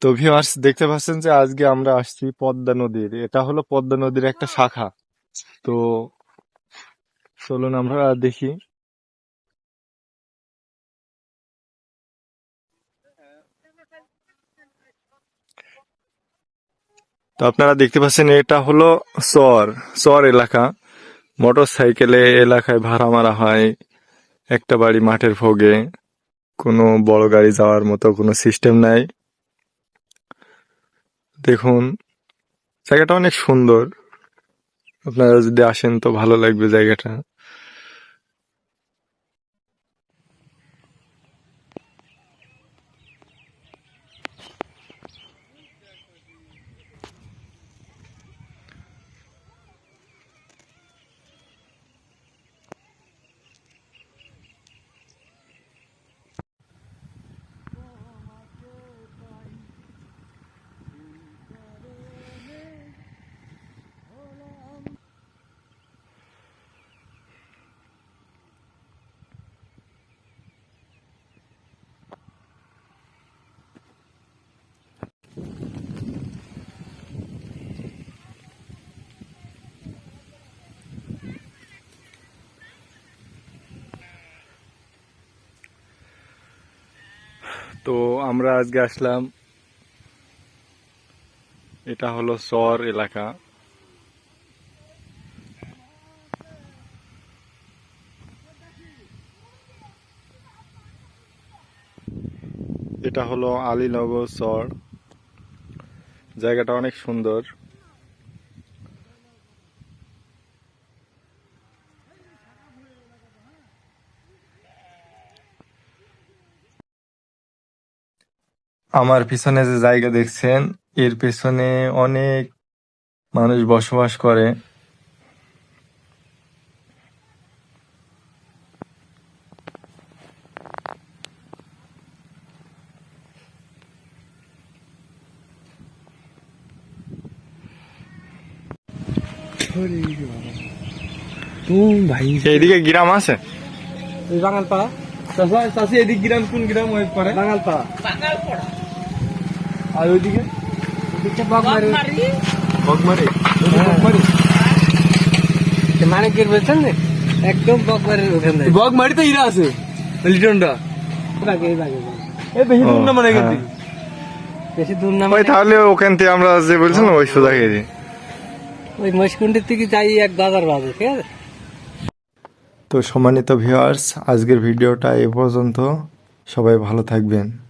তো ভিউয়ার্স দেখতে পাচ্ছেন যে আজকে আমরা আসছি পদ্মা নদীর। এটা হলো পদ্মা নদীর একটা শাখা। তো চলুন আমরা দেখি। তো আপনারা দেখতে পাচ্ছেন এটা হলো চর চর এলাকা। মোটর সাইকেলে এলাকায় ভাড়া মারা হয়, একটা বাড়ি মাঠের ভোগে। কোনো বড় গাড়ি যাওয়ার মতো কোনো সিস্টেম নাই। দেখুন জায়গাটা অনেক সুন্দর। আপনারা যদি আসেন তো ভালো লাগবে জায়গাটা। তো আমরা আজকে আসলাম। এটা হলো সর এলাকা। এটা হলো আলীনগর সর। জায়গাটা অনেক সুন্দর। আমার পিছনে যে জায়গা দেখছেন এর পেছনে অনেক মানুষ বসবাস করে। এইদিকে গ্রাম আছে? ওই বাঙাল চাষি এদিক গ্রাম কোন গ্রাম ওই পড়ে? বাঙাল পা আর ওইদিকে? বগমারি মানিকের বলছেন একদম বগমারির ওখান। থেকে তো ইরা আছে লিটনটা। বেশি দূর না মানে এখান হ্যাঁ। থেকে বেশি দূর না ওই মানে তাহলে ওখান থেকে আমরা যে বলছিলাম ওই সোজা গেছি ওই মহিষকুন্ডির থেকে যাই এক বাজার বাজে ঠিক আছে? তো সম্মানিত ভিউয়ার্স আজকের ভিডিওটা এ পর্যন্ত। সবাই ভালো থাকবেন।